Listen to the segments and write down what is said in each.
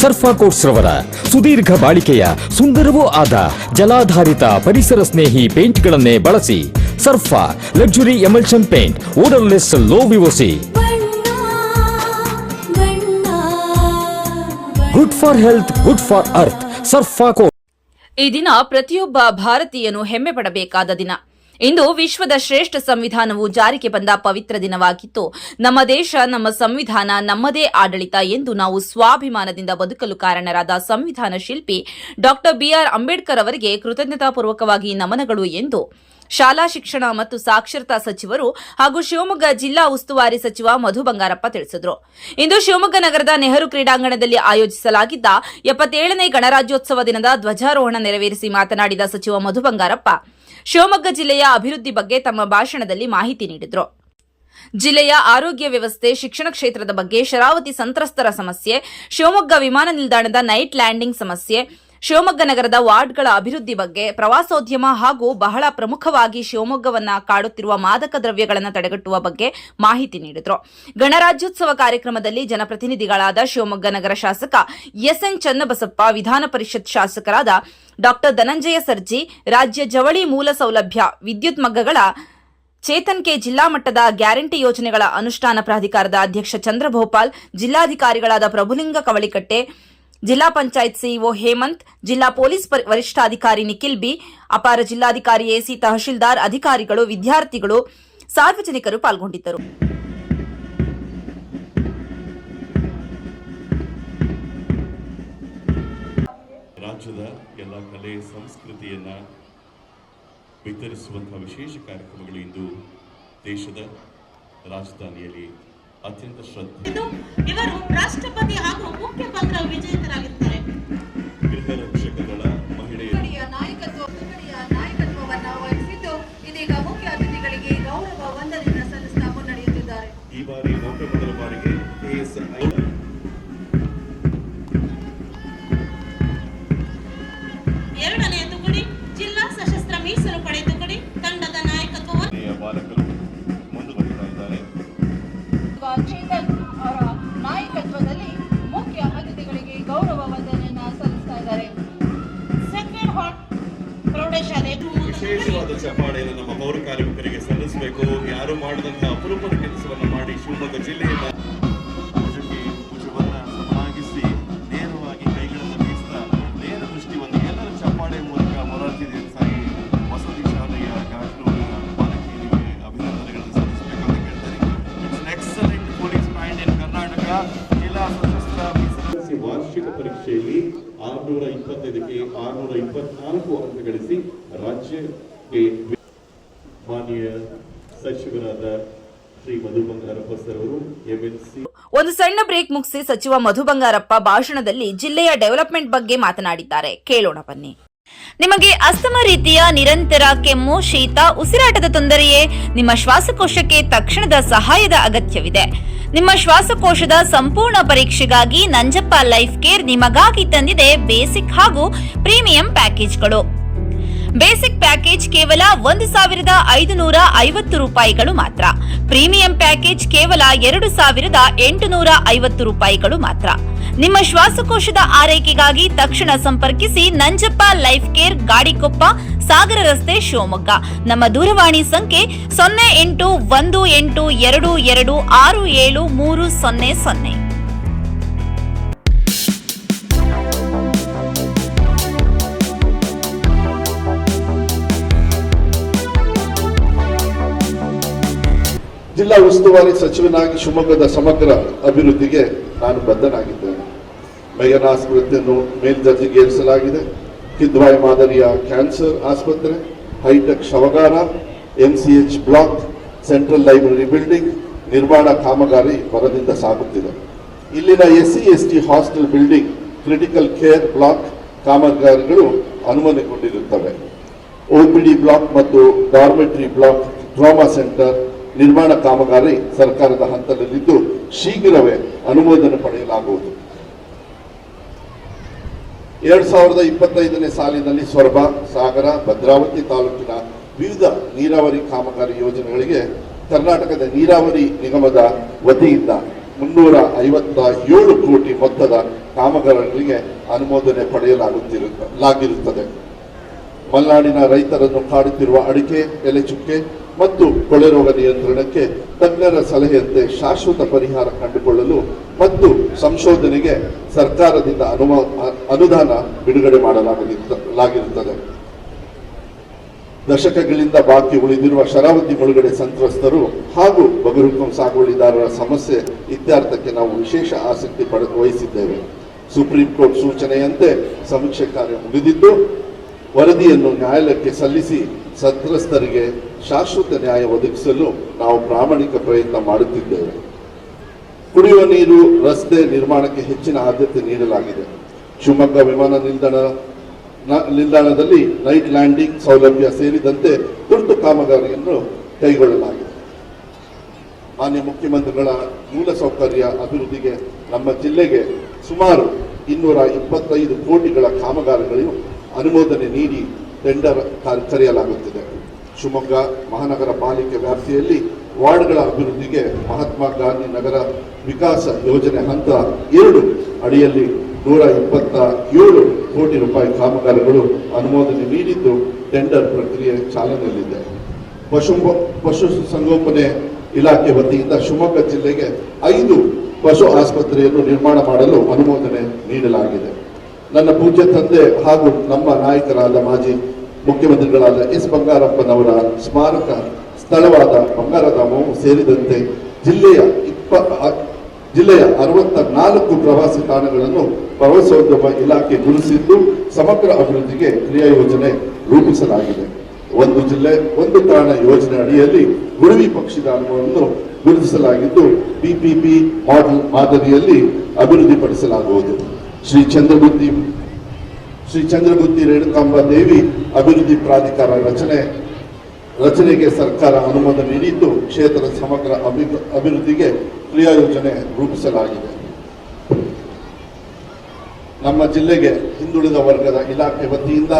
Surfa Coats ರವರ ಸುದೀರ್ಘ ಬಾಳಿಕೆಯ ಸುಂದರವೂ ಆದ ಜಲಾಧಾರಿತ ಪರಿಸರ ಸ್ನೇಹಿ ಪೇಂಟ್ಗಳನ್ನೇ ಬಳಸಿ Surfa luxury emulsion paint odourless low VOC good for health, good for earth, Surfa Coat. ಈ ದಿನ ಪ್ರತಿಯೊಬ್ಬ ಭಾರತೀಯನು ಹೆಮ್ಮೆ ಪಡಬೇಕಾದ ದಿನ. ಇಂದು ವಿಶ್ವದ ಶ್ರೇಷ್ಠ ಸಂವಿಧಾನವು ಜಾರಿಗೆ ಬಂದ ಪವಿತ್ರ ದಿನವಾಗಿತ್ತು. ನಮ್ಮ ದೇಶ, ನಮ್ಮ ಸಂವಿಧಾನ ನಮ್ಮದೇ ಆಡಳಿತ ಎಂದು ನಾವು ಸ್ವಾಭಿಮಾನದಿಂದ ಬದುಕಲು ಕಾರಣರಾದ ಸಂವಿಧಾನ ಶಿಲ್ಪಿ ಡಾ ಬಿಆರ್ ಅಂಬೇಡ್ಕರ್ ಅವರಿಗೆ ಕೃತಜ್ಞತಾಪೂರ್ವಕವಾಗಿ ನಮನಗಳು ಎಂದು ಶಾಲಾ ಶಿಕ್ಷಣ ಮತ್ತು ಸಾಕ್ಷರತಾ ಸಚಿವರು ಹಾಗೂ ಶಿವಮೊಗ್ಗ ಜಿಲ್ಲಾ ಉಸ್ತುವಾರಿ ಸಚಿವ ಮಧು ಬಂಗಾರಪ್ಪ ತಿಳಿಸಿದರು. ಇಂದು ಶಿವಮೊಗ್ಗ ನಗರದ ನೆಹರು ಕ್ರೀಡಾಂಗಣದಲ್ಲಿ ಆಯೋಜಿಸಲಾಗಿದ್ದ ಎಪ್ಪತ್ತೇಳನೇ ಗಣರಾಜ್ಯೋತ್ಸವ ದಿನದ ಧ್ವಜಾರೋಹಣ ನೆರವೇರಿಸಿ ಮಾತನಾಡಿದ ಸಚಿವ ಮಧು ಬಂಗಾರಪ್ಪ, ಶಿವಮೊಗ್ಗ ಜಿಲ್ಲೆಯ ಅಭಿವೃದ್ಧಿ ಬಗ್ಗೆ ತಮ್ಮ ಭಾಷಣದಲ್ಲಿ ಮಾಹಿತಿ ನೀಡಿದರು. ಜಿಲ್ಲೆಯ ಆರೋಗ್ಯ ವ್ಯವಸ್ಥೆ, ಶಿಕ್ಷಣ ಕ್ಷೇತ್ರದ ಬಗ್ಗೆ ಶರಾವತಿ ಸಂತ್ರಸ್ತರ ಸಮಸ್ಯೆ, ಶಿವಮೊಗ್ಗ ವಿಮಾನ ನಿಲ್ದಾಣದ ನೈಟ್ ಲ್ಯಾಂಡಿಂಗ್ ಸಮಸ್ಯೆ ಶಿವಮೊಗ್ಗ ನಗರದ ವಾರ್ಡ್ಗಳ ಅಭಿವೃದ್ಧಿ ಬಗ್ಗೆ ಪ್ರವಾಸೋದ್ಯಮ ಹಾಗೂ ಬಹಳ ಪ್ರಮುಖವಾಗಿ ಶಿವಮೊಗ್ಗವನ್ನ ಕಾಡುತ್ತಿರುವ ಮಾದಕ ದ್ರವ್ಯಗಳನ್ನು ತಡೆಗಟ್ಟುವ ಬಗ್ಗೆ ಮಾಹಿತಿ ನೀಡಿದರು. ಗಣರಾಜ್ಯೋತ್ಸವ ಕಾರ್ಯಕ್ರಮದಲ್ಲಿ ಜನಪ್ರತಿನಿಧಿಗಳಾದ ಶಿವಮೊಗ್ಗ ನಗರ ಶಾಸಕ ಎಸ್ಎನ್ ಚನ್ನಬಸಪ್ಪ, ವಿಧಾನ ಪರಿಷತ್ ಶಾಸಕರಾದ ಡಾಕ್ಟರ್ ಧನಂಜಯ ಸರ್ಜಿ, ರಾಜ್ಯ ಜವಳಿ ಮೂಲ ಸೌಲಭ್ಯ, ವಿದ್ಯುತ್ ಮಗ್ಗಗಳ ಚೇತನ್ಕೆ ಜಿಲ್ಲಾ ಮಟ್ಟದ ಗ್ಯಾರಂಟಿ ಯೋಜನೆಗಳ ಅನುಷ್ಠಾನ ಪ್ರಾಧಿಕಾರದ ಅಧ್ಯಕ್ಷ ಚಂದ್ರಭೋಪಾಲ್, ಜಿಲ್ಲಾಧಿಕಾರಿಗಳಾದ ಪ್ರಭುಲಿಂಗ ಕವಳಿಕಟ್ಟೆ ಜಿಲ್ಲಾ ಪಂಚಾಯತ್ ಸಿಇಒ ಹೇಮಂತ್, ಜಿಲ್ಲಾ ಪೊಲೀಸ್ ವರಿಷ್ಠಾಧಿಕಾರಿ ನಿಖಿಲ್ ಬಿ, ಅಪಾರ ಜಿಲ್ಲಾಧಿಕಾರಿ ಎಸಿ ತಹಶೀಲ್ದಾರ್ ಅಧಿಕಾರಿಗಳು, ವಿದ್ಯಾರ್ಥಿಗಳು, ಸಾರ್ವಜನಿಕರು ಪಾಲ್ಗೊಂಡಿದ್ದರು. ರಾಜ್ಯದ ಎಲ್ಲ ಕಲೆ ಸಂಸ್ಕೃತಿಯನ್ನು ವಿತರಿಸುವಂತಹ ವಿಶೇಷ ಕಾರ್ಯಕ್ರಮಗಳು ಇಂದು ದೇಶದ ರಾಜಧಾನಿಯಲ್ಲಿ ಅತ್ಯಂತ ಶ್ರದ್ಧೆ. ಇದು ಇವರು ರಾಷ್ಟ್ರಪತಿ ಹಾಗೂ ಮುಖ್ಯ ಪತ್ರ ವಿಜೇತರಾಗಿರ್ತಾರೆ. ವಿಶೇಷವಾದ ಚಪ್ಪಾಳೆಯನ್ನು ನಮ್ಮ ಪೌರ ಕಾರ್ಮಿಕರಿಗೆ ಸಲ್ಲಿಸಬೇಕು. ಯಾರು ಮಾಡದಂತಹ ಅಪರೂಪದ ಕೆಲಸವನ್ನು ಮಾಡಿ ಶಿವಮೊಗ್ಗ ಜಿಲ್ಲೆಯನ್ನ ಮಾನ್ಯ ಸಚಿವರಾದ ಶ್ರೀ ಮಧು ಸರ್ ಅವರು ಒಂದು ಸಣ್ಣ ಬ್ರೇಕ್ ಮುಗಿಸಿ ಸಚಿವ ಮಧು ಬಂಗಾರಪ್ಪ ಭಾಷಣದಲ್ಲಿ ಜಿಲ್ಲೆಯ ಡೆವಲಪ್ಮೆಂಟ್ ಬಗ್ಗೆ ಮಾತನಾಡಿದ್ದಾರೆ. ಕೇಳೋಣ ಬನ್ನಿ. ನಿಮಗೆ ಅಸ್ತಮ ರೀತಿಯ ನಿರಂತರ ಕೆಮ್ಮು, ಶೀತ, ಉಸಿರಾಟದ ತೊಂದರೆಯೇ ನಿಮ್ಮ ಶ್ವಾಸಕೋಶಕ್ಕೆ ತಕ್ಷಣದ ಸಹಾಯದ ಅಗತ್ಯವಿದೆ. ನಿಮ್ಮ ಶ್ವಾಸಕೋಶದ ಸಂಪೂರ್ಣ ಪರೀಕ್ಷೆಗಾಗಿ ನಂಜಪ್ಪ ಲೈಫ್ ಕೇರ್ ನಿಮಗಾಗಿ ತಂದಿದೆ ಬೇಸಿಕ್ ಹಾಗೂ ಪ್ರೀಮಿಯಂ ಪ್ಯಾಕೇಜ್ಗಳು. ಬೇಸಿಕ್ ಪ್ಯಾಕೇಜ್ ಕೇವಲ ಒಂದು ಸಾವಿರದ ಐದುನೂರ ಐವತ್ತು ರೂಪಾಯಿಗಳು ಮಾತ್ರ. ಪ್ರೀಮಿಯಂ ಪ್ಯಾಕೇಜ್ ಕೇವಲ ಎರಡು ಸಾವಿರದ ಎಂಟುನೂರ ಐವತ್ತು ರೂಪಾಯಿಗಳು ಮಾತ್ರ. ನಿಮ್ಮ ಶ್ವಾಸಕೋಶದ ಆರೈಕೆಗಾಗಿ ತಕ್ಷಣ ಸಂಪರ್ಕಿಸಿ ನಂಜಪ್ಪ ಲೈಫ್ ಕೇರ್ ಗಾಡಿಕೊಪ್ಪ, ಸಾಗರ ರಸ್ತೆ ಶಿವಮೊಗ್ಗ. ನಮ್ಮ ದೂರವಾಣಿ ಸಂಖ್ಯೆ ಸೊನ್ನೆ ಎಂಟು ಒಂದು ಎಂಟು ಎರಡು ಎರಡು ಆರು ಏಳು ಮೂರು ಸೊನ್ನೆ ಸೊನ್ನೆ. ಜಿಲ್ಲಾ ಉಸ್ತುವಾರಿ ಸಚಿವನಾಗಿ ಶಿವಮೊಗ್ಗದ ಸಮಗ್ರ ಅಭಿವೃದ್ಧಿಗೆ ನಾನು ಬದ್ಧನಾಗಿದ್ದೇನೆ. ಮೇಯರ್ ಆಸ್ಪತ್ರೆಯನ್ನು ಮೇಲ್ದರ್ಜೆಗೇರಿಸಲಾಗಿದೆ ಕಿದ್ವಾಯ್ ಮಾದರಿಯ ಕ್ಯಾನ್ಸರ್ ಆಸ್ಪತ್ರೆ, high tech ಶವಗಾರ H block, central library building, ನಿರ್ಮಾಣ ಕಾಮಗಾರಿ ಬರದಿಂದ ಸಾಗುತ್ತಿದೆ. ಇಲ್ಲಿನ S C S T hostel building, critical care block ಕಾಮಗಾರಿಗಳು ಅನುಮತಿಗೊಂಡಿರುತ್ತವೆ ಒಪಿಡಿ ಬ್ಲಾಕ್ ಮತ್ತು ಡಾರ್ಮೆಟ್ರಿ ಬ್ಲಾಕ್ ಟ್ರಾಮಾ ಸೆಂಟರ್ ನಿರ್ಮಾಣ ಕಾಮಗಾರಿ ಸರ್ಕಾರದ ಹಂತದಲ್ಲಿದ್ದು ಶೀಘ್ರವೇ ಅನುಮೋದನೆ ಪಡೆಯಲಾಗುವುದು. ಎರಡ್ ಸಾವಿರದ ಇಪ್ಪತ್ತೈದನೇ ಸಾಲಿನಲ್ಲಿ ಸೊರಬ, ಸಾಗರ, ಭದ್ರಾವತಿ ತಾಲೂಕಿನ ವಿವಿಧ ನೀರಾವರಿ ಕಾಮಗಾರಿ ಯೋಜನೆಗಳಿಗೆ ಕರ್ನಾಟಕದ ನೀರಾವರಿ ನಿಗಮದ ವತಿಯಿಂದ ಮುನ್ನೂರ ಐವತ್ತ ಏಳು ಕೋಟಿ ಮೊತ್ತದ ಕಾಮಗಾರಿಗಳಿಗೆ ಅನುಮೋದನೆ ಪಡೆಯಲಾಗುತ್ತಿರುತ್ತದೆ ಮಲೆನಾಡಿನ ರೈತರನ್ನು ಕಾಡುತ್ತಿರುವ ಅಡಿಕೆ ಎಲೆಚುಕ್ಕೆ ಮತ್ತು ಕೊಳೆ ರೋಗ ನಿಯಂತ್ರಣಕ್ಕೆ ತಜ್ಞರ ಸಲಹೆಯಂತೆ ಶಾಶ್ವತ ಪರಿಹಾರ ಕಂಡುಕೊಳ್ಳಲು ಮತ್ತು ಸಂಶೋಧನೆಗೆ ಸರ್ಕಾರದಿಂದ ಅನುಮ ಅನುದಾನ ಬಿಡುಗಡೆ ಮಾಡಲಾಗಿರುತ್ತದೆ ದಶಕಗಳಿಂದ ಬಾಕಿ ಉಳಿದಿರುವ ಶರಾವತಿ ಮುಳುಗಡೆ ಸಂತ್ರಸ್ತರು ಹಾಗೂ ಬಗರುಕಂ ಸಾಗುವಳಿದಾರರ ಸಮಸ್ಯೆ ಇತ್ಯರ್ಥಕ್ಕೆ ನಾವು ವಿಶೇಷ ಆಸಕ್ತಿ ಪಡೆ, ವಹಿಸಿದ್ದೇವೆ. ಸುಪ್ರೀಂ ಕೋರ್ಟ್ ಸೂಚನೆಯಂತೆ ಸಮೀಕ್ಷೆ ಕಾರ್ಯ ಮುಗಿದಿದ್ದು, ವರದಿಯನ್ನು ನ್ಯಾಯಾಲಯಕ್ಕೆ ಸಲ್ಲಿಸಿ ಸಂತ್ರಸ್ತರಿಗೆ ಶಾಶ್ವತ ನ್ಯಾಯ ಒದಗಿಸಲು ನಾವು ಪ್ರಾಮಾಣಿಕ ಪ್ರಯತ್ನ ಮಾಡುತ್ತಿದ್ದೇವೆ. ಕುಡಿಯುವ ನೀರು ರಸ್ತೆ ನಿರ್ಮಾಣಕ್ಕೆ ಹೆಚ್ಚಿನ ಆದ್ಯತೆ ನೀಡಲಾಗಿದೆ. ಶಿವಮೊಗ್ಗ ವಿಮಾನ ನಿಲ್ದಾಣ ನಿಲ್ದಾಣದಲ್ಲಿ ನೈಟ್ ಲ್ಯಾಂಡಿಂಗ್ ಸೌಲಭ್ಯ ಸೇರಿದಂತೆ ತುರ್ತು ಕಾಮಗಾರಿಯನ್ನು ಕೈಗೊಳ್ಳಲಾಗಿದೆ. ಮಾನ್ಯ ಮುಖ್ಯಮಂತ್ರಿಗಳ ಮೂಲಸೌಕರ್ಯ ಅಭಿವೃದ್ಧಿಗೆ ನಮ್ಮ ಜಿಲ್ಲೆಗೆ ಸುಮಾರು ಇನ್ನೂರ ಇಪ್ಪತ್ತೈದು ಕೋಟಿಗಳ ಕಾಮಗಾರಿಗಳು ಅನುಮೋದನೆ ನೀಡಿ ಟೆಂಡರ್ ಕರೆಯಲಾಗುತ್ತಿದೆ. ಶಿವಮೊಗ್ಗ ಮಹಾನಗರ ಪಾಲಿಕೆ ವ್ಯಾಪ್ತಿಯಲ್ಲಿ ವಾರ್ಡ್ಗಳ ಅಭಿವೃದ್ಧಿಗೆ ಮಹಾತ್ಮ ಗಾಂಧಿ ನಗರ ವಿಕಾಸ ಯೋಜನೆ ಹಂತ ಎರಡು ಅಡಿಯಲ್ಲಿ ನೂರ ಇಪ್ಪತ್ತ ಏಳು ಕೋಟಿ ರೂಪಾಯಿ ಕಾಮಗಾರಿಗಳು ಅನುಮೋದನೆ ನೀಡಿದ್ದು ಟೆಂಡರ್ ಪ್ರಕ್ರಿಯೆ ಚಾಲನೆಯಲ್ಲಿದೆ. ಪಶು ಪಶು ಸಂಗೋಪನೆ ಇಲಾಖೆ ವತಿಯಿಂದ ಶಿವಮೊಗ್ಗ ಜಿಲ್ಲೆಗೆ ಐದು ಪಶು ಆಸ್ಪತ್ರೆಯನ್ನು ನಿರ್ಮಾಣ ಮಾಡಲು ಅನುಮೋದನೆ ನೀಡಲಾಗಿದೆ. ನನ್ನ ಪೂಜ್ಯ ತಂದೆ ಹಾಗೂ ನಮ್ಮ ನಾಯಕರಾದ ಮಾಜಿ ಮುಖ್ಯಮಂತ್ರಿಗಳಾದ ಎಸ್ ಬಂಗಾರಪ್ಪನವರ ಸ್ಮಾರಕ ಸ್ಥಳವಾದ ಬಂಗಾರಧಾಮವು ಸೇರಿದಂತೆ ಜಿಲ್ಲೆಯ ಇಪ್ಪ ಜಿಲ್ಲೆಯ ಅರವತ್ತ ನಾಲ್ಕು ಪ್ರವಾಸಿ ತಾಣಗಳನ್ನು ಪ್ರವಾಸೋದ್ಯಮ ಇಲಾಖೆ ಗುರುತಿಸಿದ್ದು ಸಮಗ್ರ ಅಭಿವೃದ್ಧಿಗೆ ಕ್ರಿಯಾ ಯೋಜನೆ ರೂಪಿಸಲಾಗಿದೆ. ಒಂದು ಜಿಲ್ಲೆ, ಒಂದು ತಾಣ ಯೋಜನೆ ಅಡಿಯಲ್ಲಿ ಗುರುವಿ ಪಕ್ಷಿಧಾಮವನ್ನು ಗುರುತಿಸಲಾಗಿದ್ದು ಪಿಪಿಪಿ ಮಾದರಿಯಲ್ಲಿ ಅಭಿವೃದ್ಧಿಪಡಿಸಲಾಗುವುದು. ಶ್ರೀ ಚಂದ್ರಗುತ್ತಿ ಶ್ರೀ ಚಂದ್ರಗುತ್ತಿ ರೇಣುಕಾಂಬ ದೇವಿ ಅಭಿವೃದ್ಧಿ ಪ್ರಾಧಿಕಾರ ರಚನೆ, ರಚನೆಗೆ ಸರ್ಕಾರ ಅನುಮೋದನೆ ನೀಡಿದ್ದು ಕ್ಷೇತ್ರದ ಸಮಗ್ರ ಅಭಿ- ಅಭಿವೃದ್ಧಿಗೆ ಕ್ರಿಯಾ ಯೋಜನೆ ರೂಪಿಸಲಾಗಿದೆ. ನಮ್ಮ ಜಿಲ್ಲೆಗೆ ಹಿಂದುಳಿದ ವರ್ಗದ ಇಲಾಖೆ ವತಿಯಿಂದ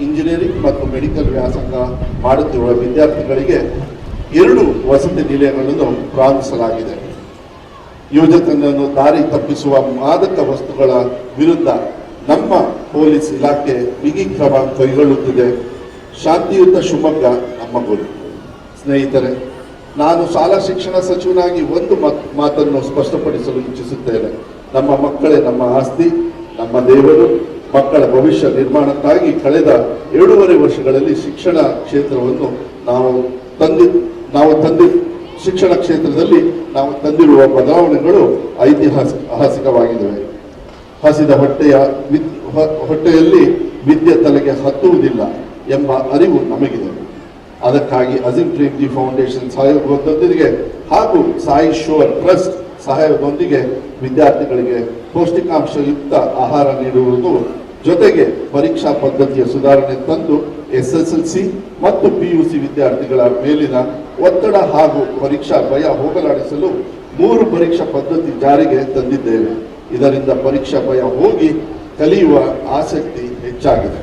ಇಂಜಿನಿಯರಿಂಗ್ ಮತ್ತು ಮೆಡಿಕಲ್ ವ್ಯಾಸಂಗ ಮಾಡುತ್ತಿರುವ ವಿದ್ಯಾರ್ಥಿಗಳಿಗೆ ಎರಡು ವಸತಿ ನಿಲಯಗಳನ್ನು ಪ್ರಾರಂಭಿಸಲಾಗಿದೆ. ಯುವಜನರನ್ನು ದಾರಿ ತಪ್ಪಿಸುವ ಮಾದಕ ವಸ್ತುಗಳ ವಿರುದ್ಧ ನಮ್ಮ ಪೊಲೀಸ್ ಇಲಾಖೆ ಬಿಗಿ ಕ್ರಮ ಕೈಗೊಳ್ಳುತ್ತಿದೆ. ಶಾಂತಿಯುತ ಶಿವಮೊಗ್ಗ ನಮ್ಮ ಗುರಿ. ಸ್ನೇಹಿತರೆ, ನಾನು ಶಾಲಾ ಶಿಕ್ಷಣ ಸಚಿವನಾಗಿ ಒಂದು ಮತ್- ಮಾತನ್ನು ಸ್ಪಷ್ಟಪಡಿಸಲು ಇಚ್ಛಿಸುತ್ತೇನೆ. ನಮ್ಮ ಮಕ್ಕಳೇ, ನಮ್ಮ ಆಸ್ತಿ, ನಮ್ಮ ದೇವರು, ಮಕ್ಕಳ ಭವಿಷ್ಯ ನಿರ್ಮಾಣಕ್ಕಾಗಿ ಕಳೆದ ಎರಡೂವರೆ ವರ್ಷಗಳಲ್ಲಿ ಶಿಕ್ಷಣ ಕ್ಷೇತ್ರವನ್ನು ನಾವು ತಂದಿ ನಾವು ತಂದಿ, ಶಿಕ್ಷಣ ಕ್ಷೇತ್ರದಲ್ಲಿ ನಾವು ತಂದಿರುವ ಬದಲಾವಣೆಗಳು ಐತಿಹಾಸಿಕ ಐತಿಹಾಸಿಕವಾಗಿವೆ ಹಸಿದ ಹೊಟ್ಟೆಯ ಹೊಟ್ಟೆಯಲ್ಲಿ ವಿದ್ಯೆ ತಲೆಗೆ ಹತ್ತುವುದಿಲ್ಲ ಎಂಬ ಅರಿವು ನಮಗಿದೆ. ಅದಕ್ಕಾಗಿ ಅಜಿಂ ಪ್ರೇಮ್ಜಿ ಫೌಂಡೇಶನ್ ಸಹಯೋಗದೊಂದಿಗೆ ಹಾಗೂ ಸಾಯಿ ಶೋರ್ ಟ್ರಸ್ಟ್ ಸಹಾಯದೊಂದಿಗೆ ವಿದ್ಯಾರ್ಥಿಗಳಿಗೆ ಪೌಷ್ಟಿಕಾಂಶಯುಕ್ತ ಆಹಾರ ನೀಡುವುದು ಜೊತೆಗೆ ಪರೀಕ್ಷಾ ಪದ್ಧತಿಯ ಸುಧಾರಣೆ ತಂದು ಎಸ್ಎಸ್ಎಲ್ಸಿ ಮತ್ತು ಪಿಯುಸಿ ವಿದ್ಯಾರ್ಥಿಗಳ ಮೇಲಿನ ಒತ್ತಡ ಹಾಗೂ ಪರೀಕ್ಷಾ ಭಯ ಹೋಗಲಾಡಿಸಲು ಮೂರು ಪರೀಕ್ಷಾ ಪದ್ಧತಿ ಜಾರಿಗೆ ತಂದಿದ್ದೇವೆ. ಇದರಿಂದ ಪರೀಕ್ಷಾ ಭಯ ಹೋಗಿ ಕಲಿಯುವ ಆಸಕ್ತಿ ಹೆಚ್ಚಾಗಿದೆ.